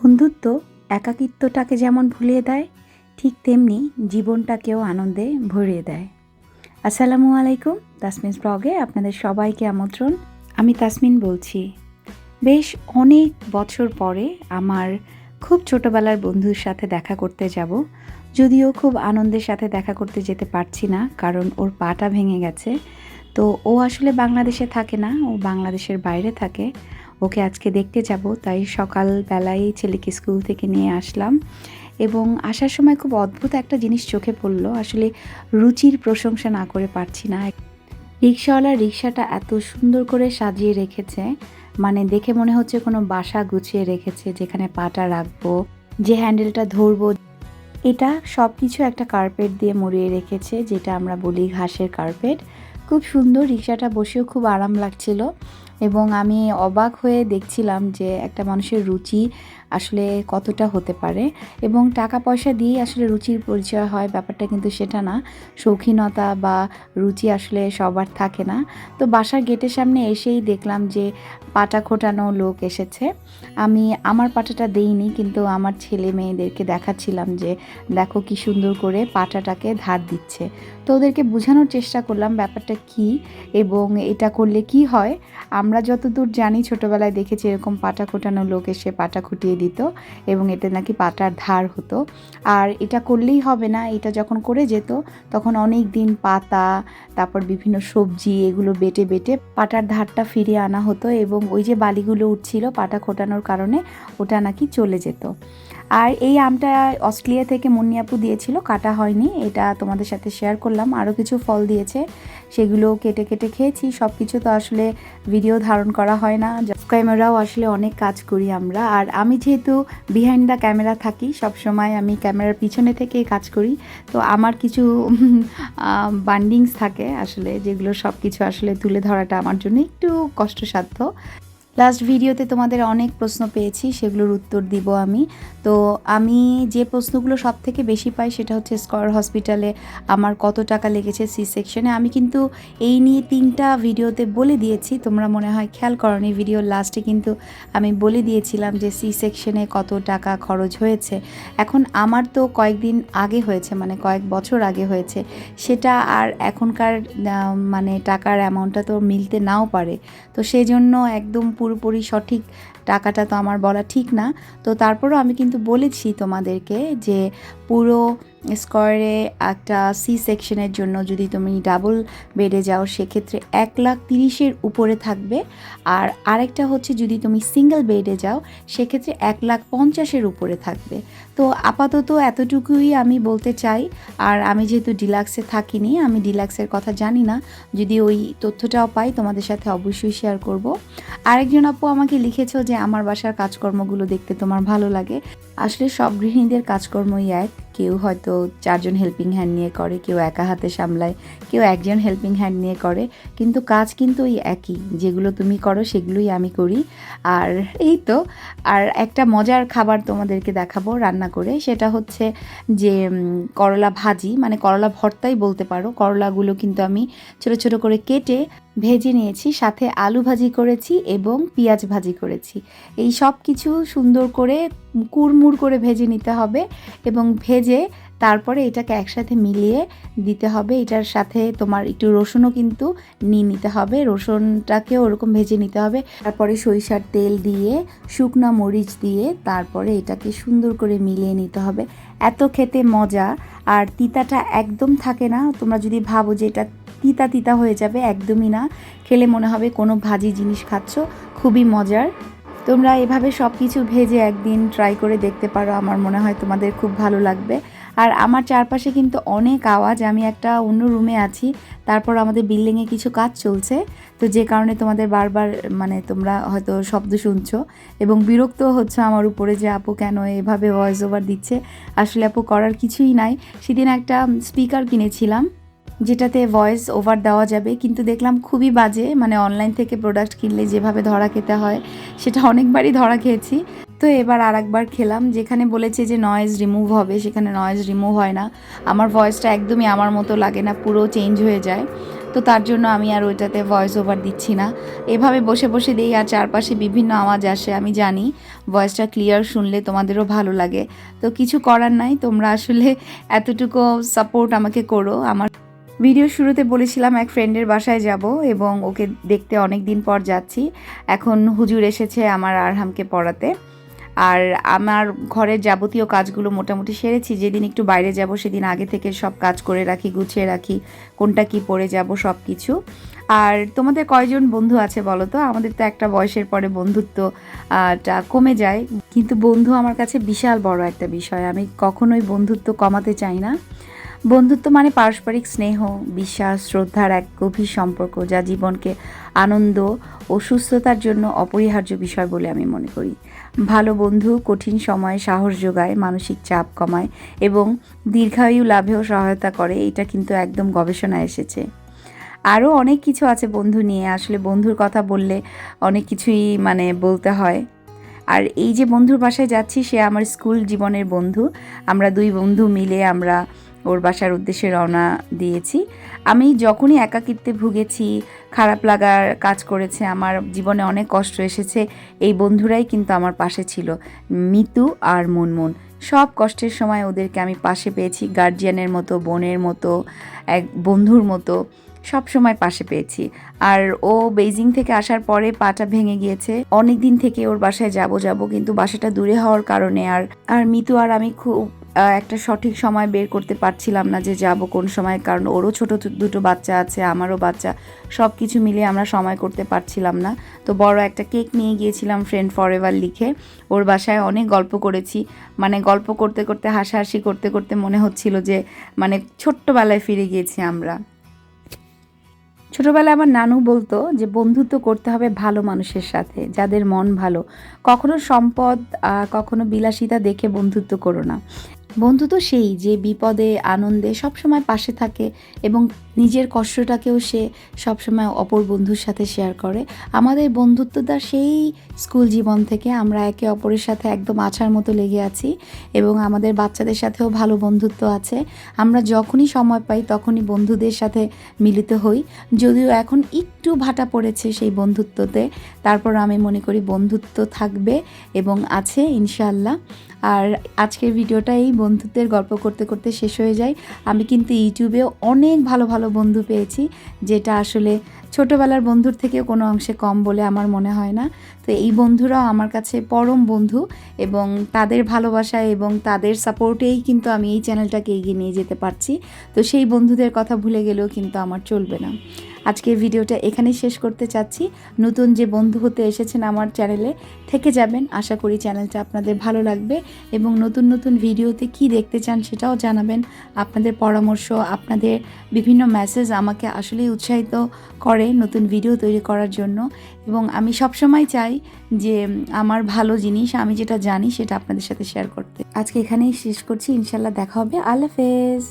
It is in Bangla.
বন্ধুত্ব একাকিত্বটাকে যেমন ভুলিয়ে দেয়, ঠিক তেমনি জীবনটাকেও আনন্দে ভরিয়ে দেয়। আসসালামু আলাইকুম, তাসমিন ব্লগে আপনাদের সবাইকে আমন্ত্রণ। আমি তাসমিন বলছি। বেশ অনেক বছর পরে আমার খুব ছোটবেলার বন্ধুর সাথে দেখা করতে যাব। যদিও খুব আনন্দের সাথে দেখা করতে যেতে পারছি না, কারণ ওর পাটা ভেঙে গেছে। তো ও আসলে বাংলাদেশে থাকে না, ও বাংলাদেশের বাইরে থাকে। ওকে আজকে দেখতে যাব, তাই সকালবেলায় ছেলেকে স্কুল থেকে নিয়ে আসলাম। এবং আসার সময় খুব অদ্ভুত একটা জিনিস চোখে পড়ল, আসলে রুচির প্রশংসা না করে পারছি না। রিক্সাওয়ালা রিক্সাটা এত সুন্দর করে সাজিয়ে রেখেছে মানে দেখে মনে হচ্ছে কোনো বাসা গুছিয়ে রেখেছে, যেখানে পাটা রাখব, যে হ্যান্ডেলটা ধরবো। এটা সব কিছু একটা কার্পেট দিয়ে মুড়িয়ে রেখেছে, যেটা আমরা বলি ঘাসের কার্পেট। খুব সুন্দর, রিক্সাটা বসেও খুব আরাম লাগছিল। এবং আমি অবাক হয়ে দেখছিলাম যে একটা মানুষের রুচি আসলে কতটা হতে পারে এবং টাকা পয়সা দিয়েই আসলে রুচির পরিচয় হয়, ব্যাপারটা কিন্তু সেটা না। শৌখিনতা বা রুচি আসলে সবার থাকে না। তো বাসার গেটের সামনে এসেই দেখলাম যে পাটা খোটানো লোক এসেছে। আমি আমার পাটাটা দেইনি, কিন্তু আমার ছেলে মেয়েদেরকে দেখাচ্ছিলাম যে, দেখো কি সুন্দর করে পাটাটাকে ধার দিচ্ছে। তো ওদেরকে বোঝানোর চেষ্টা করলাম ব্যাপারটা কি এবং এটা করলে কি হয়। আমরা যতদূর জানি ছোটোবেলায় দেখেছি এরকম পাটা খোটানো লোক এসে পাটা খুটিয়ে দিত এবং এতে নাকি পাটার ধার হতো। আর এটা করলেই হবে না, এটা যখন করে যেত, তখন অনেক দিন পাতা, তারপর বিভিন্ন সবজি এগুলো বেটে বেটে পাটার ধারটা ফিরিয়ে আনা হতো এবং ওই যে বালিগুলো উঠছিল পাটা খোটানোর কারণে ওটা নাকি চলে যেত। আর এই আমটা অস্ট্রেলিয়া থেকে মুন্নিয়াপু দিয়েছিল, কাটা হয়নি, এটা তোমাদের সাথে শেয়ার করলাম। আরও কিছু ফল দিয়েছে, সেগুলো কেটে কেটে খেয়েছি সব কিছু তো আসলে ভিডিও ধারণ করা হয় না। ক্যামেরাও আসলে অনেক কাজ করি আমরা। আর আমি যেহেতু বিহাইন্ড দ্য ক্যামেরা থাকি সব সময় আমি ক্যামেরার পিছনে থেকেই কাজ করি, তো আমার কিছু বান্ডিংস থাকে আসলে, যেগুলো সব কিছু আসলে তুলে ধরাটা আমার জন্য একটু কষ্টসাধ্য। লাস্ট ভিডিওতে তোমাদের অনেক প্রশ্ন পেয়েছি, সেগুলোর উত্তর দিব আমি। তো আমি যে প্রশ্নগুলো সব থেকে বেশি পাই সেটা হচ্ছে স্কয়ার হসপিটালে আমার কত টাকা লেগেছে সি সেকশনে। আমি কিন্তু এই নিয়ে তিনটা ভিডিওতে বলে দিয়েছি, তোমরা মনে হয় খেয়াল করনি ভিডিওর লাস্টে কিন্তু আমি বলে দিয়েছিলাম যে সি সেকশনে কত টাকা খরচ হয়েছে। এখন আমার তো কয়েকদিন আগে হয়েছে মানে কয়েক বছর আগে হয়েছে, সেটা আর এখনকার মানে টাকার অ্যামাউন্টটা তো মিলতে নাও পারে। তো সেই জন্য একদম পুরোপুরি সঠিক টাকাটা তো আমার বলা ঠিক না। তো তারপরও আমি কিন্তু বলেছি তোমাদেরকে যে পুরো স্কোয়ারে একটা সি সেকশনের জন্য যদি তুমি ডাবল বেডে যাও, সেক্ষেত্রে এক লাখ তিরিশের উপরে থাকবে। আর আরেকটা হচ্ছে যদি তুমি সিঙ্গেল বেডে যাও, সেক্ষেত্রে এক লাখ পঞ্চাশের উপরে থাকবে। তো আপাতত এতটুকুই আমি বলতে চাই। আর আমি যেহেতু ডিলাক্সে থাকিনি, আমি ডিলাক্সের কথা জানি না। যদি ওই তথ্যটাও পাই, তোমাদের সাথে অবশ্যই শেয়ার করব। আরেকজন আপু আমাকে লিখেছো যে, আমার বাসার কাজকর্মগুলো দেখতে তোমার ভালো লাগে। আসলে সব গৃহিণীদের কাজকর্মই এক। কেউ হয়তো চারজন হেল্পিং হ্যান্ড নিয়ে করে, কেউ একা হাতে সামলায়, কেউ একজন হেল্পিং হ্যান্ড নিয়ে করে। কিন্তু কাজ কিন্তু ওই একই। যেগুলো তুমি করো, সেগুলোই আমি করি। আর এই তো। আর একটা মজার খাবার তোমাদেরকে দেখাবো রান্না করে। সেটা হচ্ছে যে করলা ভাজি। মানে করলা ভর্তাই বলতে পারো। করলাগুলো কিন্তু আমি ছোট ছোট করে কেটে ভেজে নিয়েছি। সাথে আলু ভাজি করেছি এবং পেঁয়াজ ভাজি করেছি। এই সব কিছু সুন্দর করে কুড়মুড় করে ভেজে নিতে হবে এবং ভেজে তারপরে এটাকে একসাথে মিলিয়ে দিতে হবে। এটার সাথে তোমার একটু রসুনও কিন্তু নিয়ে নিতে হবে। রসুনটাকেও ওরকম ভেজে নিতে হবে। তারপরে সরিষার তেল দিয়ে, শুকনো মরিচ দিয়ে তারপরে এটাকে সুন্দর করে মিলিয়ে নিতে হবে। এত খেতে মজা। আর তিতাটা একদম থাকে না। তোমরা যদি ভাবো যে এটা তিতা তিতা হয়ে যাবে, একদমই না। খেলে মনে হবে কোনো ভাজি জিনিস খাচ্ছ। খুবই মজার। তোমরা এভাবে সব কিছু ভেজে একদিন ট্রাই করে দেখতে পারো, আমার মনে হয় তোমাদের খুব ভালো লাগবে। আর আমার চারপাশে কিন্তু অনেক আওয়াজ, আমি একটা অন্য রুমে আছি, তারপর আমাদের বিল্ডিংয়ে কিছু কাজ চলছে। তো যে কারণে তোমাদের বারবার মানে তোমরা হয়তো শব্দ শুনছো এবং বিরক্ত হচ্ছে আমার উপরে যে আপু কেন এভাবে ভয়েস ওভার দিচ্ছে। আসলে আপু করার কিছুই নাই। সেদিন একটা স্পিকার কিনেছিলাম যেটাতে ভয়েস ওভার দেওয়া যাবে, কিন্তু দেখলাম খুবই বাজে মানে অনলাইন থেকে প্রোডাক্ট কিনলে যেভাবে ধরা খেতে হয়, সেটা অনেকবারই ধরা খেয়েছি। তো এবার আর একবার খেলাম, যেখানে বলেছে যে নয়েজ রিমুভ হবে, সেখানে নয়েজ রিমুভ হয় না। আমার ভয়েসটা একদমই আমার মতো লাগে না, পুরো চেঞ্জ হয়ে যায়। তো তার জন্য আমি আর ওইটাতে ভয়েস ওভার দিচ্ছি না। এভাবে বসে বসে দিই আর চারপাশে বিভিন্ন আওয়াজ আসে, আমি জানি। ভয়েসটা ক্লিয়ার শুনলে তোমাদেরও ভালো লাগে। তো কিছু করার নাই, তোমরা আসলে এতটুকু সাপোর্ট আমাকে করো। আমার ভিডিও শুরুতে বলেছিলাম এক ফ্রেন্ডের বাসায় যাব এবং ওকে দেখতে অনেক দিন পর যাচ্ছি। এখন হুজুর এসেছে আমার আরহামকে পড়াতে। আর আমার ঘরের যাবতীয় কাজগুলো মোটামুটি সেরেছি। যেদিন একটু বাইরে যাব, সেদিন আগে থেকে সব কাজ করে রাখি, গুছিয়ে রাখি, কোনটা কি পরে যাব, সব কিছু। আর তোমাদের কয়জন বন্ধু আছে বলো তো? আমাদের তো একটা বয়সের পরে বন্ধুত্ব টা কমে যায়। কিন্তু বন্ধু আমার কাছে বিশাল বড় একটা বিষয়। আমি কখনোই বন্ধুত্ব কমাতে চাই না। বন্ধুত্ব মানে পারস্পরিক স্নেহ, বিশ্বাস, শ্রদ্ধার এক গভীর সম্পর্ক যা জীবনকে আনন্দ ও সুস্থতার জন্য অপরিহার্য বিষয় বলে আমি মনে করি। ভালো বন্ধু, কঠিন সময়ে সাহস যোগায়, মানসিক চাপ কমায় এবং দীর্ঘায়ু লাভেও সহায়তা করে, এটা কিন্তু একদম গবেষণায় এসেছে। আরও অনেক কিছু আছে বন্ধু নিয়ে, আসলে বন্ধুর কথা বললে অনেক কিছুই মানে বলতে হয়। আর এই যে বন্ধুর বাসায় যাচ্ছি, সে আমার স্কুল জীবনের বন্ধু। আমরা দুই বন্ধু মিলে আমরা ওর বাসার উদ্দেশ্যে রওনা দিয়েছি। আমি যখনই একাকিত্বে ভুগেছি, খারাপ লাগার কাজ করেছে, আমার জীবনে অনেক কষ্ট এসেছে, এই বন্ধুরাই কিন্তু আমার পাশে ছিল, মিতু আর মুনমুন। সব কষ্টের সময় ওদেরকে আমি পাশে পেয়েছি গার্জিয়ানের মতো, বোনের মতো, এক বন্ধুর মতো, সব সময় পাশে পেয়েছি। আর ও বেইজিং থেকে আসার পরে পাটা ভেঙে গিয়েছে। অনেক দিন থেকে ওর বাসায় যাব যাব, কিন্তু বাসাটা দূরে হওয়ার কারণে আর আর মিতু আর আমি খুব একটা সঠিক সময় বের করতে পারছিলাম না যে যাব কোন সময়, কারণ ওরও ছোট দুটো বাচ্চা আছে, আমারও বাচ্চা সব কিছু মিলিয়ে আমরা সময় করতে পারছিলাম না। তো বড় একটা কেক নিয়ে গিয়েছিলাম ফ্রেন্ড ফরএভার লিখে, ওর বাসায় অনেক গল্প করেছি মানে গল্প করতে করতে, হাসাহাসি করতে করতে মনে হচ্ছিল যে মানে ছোট্টবেলায় ফিরে গিয়েছি আমরা। ছোটবেলায় আমার নানু বলতো যে, বন্ধুত্ব করতে হবে ভালো মানুষের সাথে, যাদের মন ভালো। কখনো সম্পদ কখনো বিলাসিতা দেখে বন্ধুত্ব করো না। বন্ধু তো সেই যে বিপদে, আনন্দে সবসময় পাশে থাকে এবং নিজের কষ্টটাকেও সে সবসময় অপর বন্ধুর সাথে শেয়ার করে। আমাদের বন্ধুত্বটা সেই স্কুল জীবন থেকে আমরা একে অপরের সাথে একদম আছার মতো লেগে আছি এবং আমাদের বাচ্চাদের সাথেও ভালো বন্ধুত্ব আছে। আমরা যখনই সময় পাই তখনই বন্ধুদের সাথে মিলিত হই। যদিও এখন একটু ভাটা পড়েছে সেই বন্ধুত্বতে, তারপর আমি মনে করি বন্ধুত্ব থাকবে এবং আছে ইনশাআল্লাহ। আর আজকের ভিডিওটা এই বন্ধুত্বের গল্প করতে করতে শেষ হয়ে যায়। আমি কিন্তু ইউটিউবে অনেক ভালো ভালো বন্ধু পেয়েছি, যেটা আসলে ছোটোবেলার বন্ধুর থেকেও কোনো অংশে কম বলে আমার মনে হয় না। তো এই বন্ধুরাও আমার কাছে পরম বন্ধু এবং তাদের ভালোবাসায় এবং তাদের সাপোর্টেই কিন্তু আমি এই চ্যানেলটাকে এগিয়ে নিয়ে যেতে পারছি। তো সেই বন্ধুদের কথা ভুলে গেলেও কিন্তু আমার চলবে না। আজকের ভিডিওটা এখানেই শেষ করতে চাচ্ছি। নতুন যে বন্ধু হতে এসেছেন আমার চ্যানেলে থেকে যাবেন। আশা করি চ্যানেলটা আপনাদের ভালো লাগবে এবং নতুন নতুন ভিডিওতে কি দেখতে চান সেটাও জানাবেন। আপনাদের পরামর্শ, আপনাদের বিভিন্ন মেসেজ আমাকে আসলেই উৎসাহিত করে নতুন ভিডিও তৈরি করার জন্য। এবং আমি সবসময় চাই যে, আমার ভালো জিনিস, আমি যেটা জানি সেটা আপনাদের সাথে শেয়ার করতে। আজকে এখানেই শেষ করছি। ইনশাল্লাহ দেখা হবে। আল্লাহ হাফেজ।